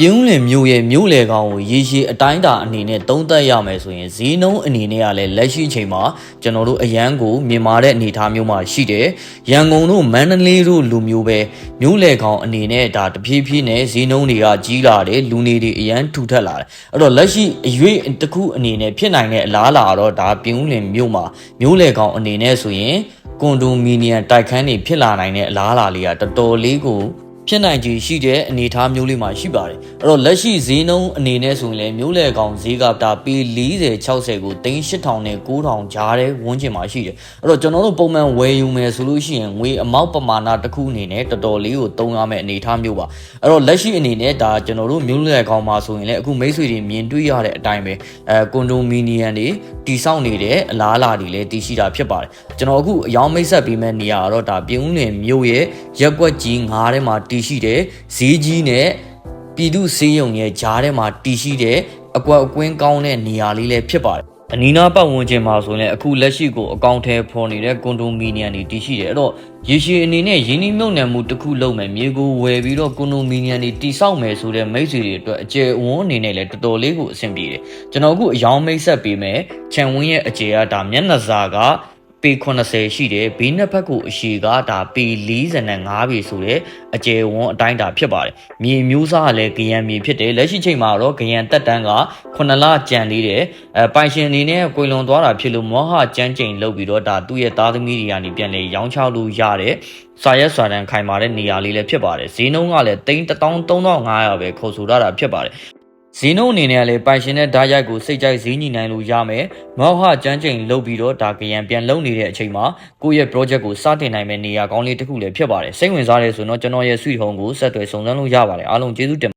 ပြင်းဦးလင်မြို့ရဲ့မြို့လေကောင်ကိုရေရှည်အတိုင်းအတာအနေနဲ့သုံးသပ်ရမယ်ဆိုရင်ဈေးနှုန်းအနေနဲ့ကလည်းလက်ရှိအချိန်မှာကျွန်တော်တို့အရန်ကိုမြင်မာတဲ့အနေအထားမျိုးမှာရှိတယ်။ရန်ကုန်တို့မန္တလေးတို့လူမျိုးပဲမြို့လေကောင်အနေနဲ့ဒါတဖြည်းဖြည်းနဲ့ဈေးနှုန်းတွေကကြီးလာတယ်လူနေတွေအရန်ထူထပ်လာတယ်။အဲ့တော့လက်ရှိအရွေးတစ်ခုအနေနဲ့ဖြစ်နိုင်တဲ့အလားအလာတော့ဒါပြင်းဦးလင်မြို့မှာမြို့လေကောင်အနေနဲ့ဆိုရင်ကွန်ဒိုမီနီယံတိုက်ခန်းတွေဖြစ်လာနိုင်တဲ့အလားအလာလေးကတော်တော်လေးကို ဖြစ်နိုင်ခြေရှိတဲ့အနေအထားမျိုးလေးမှာရှိပါတယ်အဲ့တော့လက်ရှိဈေးနှုန်းအနေနဲ့ဆိုရင်လည်းမျိုးလေကောင်ဈေးကဒါပေ40 60ကိုသိန်း8000နဲ့9000ကြားတဲ့ဝန်းကျင်မှာရှိတယ်အဲ့တော့ကျွန်တော်တို့ပုံမှန်ဝယ်ယူမယ်ဆိုလို့ရှိရင်ငွေအမောက်ပမာဏတစ်ခုအနေနဲ့တော်တော်လေးကိုသုံးရမယ့်အနေအထားမျိုးပါအဲ့တော့လက်ရှိအနေနဲ့ဒါကျွန်တော်တို့မျိုးလေကောင်မှာဆိုရင်လည်းအခုမိတ်ဆွေတွေမြင်တွေ့ရတဲ့အတိုင်းပဲအဲကွန်ဒိုမီနီယံတွေတီဆောက်နေတဲ့အလားအလာတွေလည်းတည်ရှိတာဖြစ်ပါတယ်ကျွန်တော်အခုအယောင်မိတ်ဆက်ပေးမဲ့နေရာကတော့ဒါပြုံးလင်မြို့ရဲ့ ရက်ကွက်ကြီး9ထဲမှာတည်ရှိတဲ့ဈေးကြီးနဲ့ပြည်သူစေးရုံရဲ့ဂျားထဲမှာတည်ရှိတဲ့အကွက်အကွင်းကောင်းတဲ့နေရာလေးလည်းဖြစ်ပါတယ်အနီးနားပတ်ဝန်းကျင်မှာဆိုရင်အခုလက်ရှိကိုအကောင့်ထဲဖော်နေတဲ့ကွန်ဒိုမီနီယံတွေတည်ရှိတယ်အဲ့တော့ရေရှည်အနေနဲ့ရင်းနှီးမြှုပ်နှံမှုတစ်ခုလုပ်မယ်မြေကိုဝယ်ပြီးတော့ကွန်ဒိုမီနီယံတွေတည်ဆောက်မယ်ဆိုတဲ့မိတ်ဆွေတွေအတွက်အကျယ်အဝန်းအနေနဲ့လည်းတော်တော်လေးကိုအဆင်ပြေတယ်ကျွန်တော်အခုအယောင်မိတ်ဆက်ပေးမယ်ခြံဝင်းရဲ့အကျယ်ကဒါမျက်နှာစာက ပေ80ရှိတယ်ဘေးနှစ်ဖက်ကိုအရှိကဒါပေ45ပေဆိုတဲ့အကျယ်ဝန်းအတိုင်းတာဖြစ်ပါတယ်မြေမျိုးစားကလည်းဂရန်မြေဖြစ်တယ်လက်ရှိချိန်မှာတော့ဂရန်တက်တန်းက9လကြံသေးတယ်အဲပိုင်ရှင်အနေနဲ့ကိုယ်လွန်သွားတာဖြစ်လို့မောဟကြမ်းကြိမ်လုပ်ပြီးတော့ဒါသူ့ရဲ့သားသမီးတွေကနေပြန်လေရောင်းချလို့ရတဲ့စာရက်စာတန်ခိုင်မာတဲ့နေရာလေးလည်းဖြစ်ပါတယ်ဈေးနှုန်းကလည်း33,500ပဲခေါ်ဆိုရတာဖြစ်ပါတယ် ဈေးနှုန်းအနေနဲ့ကလည်းပိုင်ရှင်တဲ့ဓာတ်ရိုက်ကိုစိတ်ကြိုက်ဈေးညီနိုင်လို့ရမယ်။မောက်ဟကျန်းချိန်လုပ်ပြီးတော့ဒါကရန်ပြန်လုပ်နေတဲ့အချိန်မှာကိုယ့်ရဲ့ project ကိုစတင်နိုင်မယ့်နေရာကောင်းလေးတစ်ခုလည်းဖြစ်ပါတယ်။စိတ်ဝင်စားတယ်ဆိုတော့ကျွန်တော်ရဲ့ suite home ကိုဆက်သွယ်စုံစမ်းလို့ရပါတယ်။အားလုံးကျေးဇူးတင်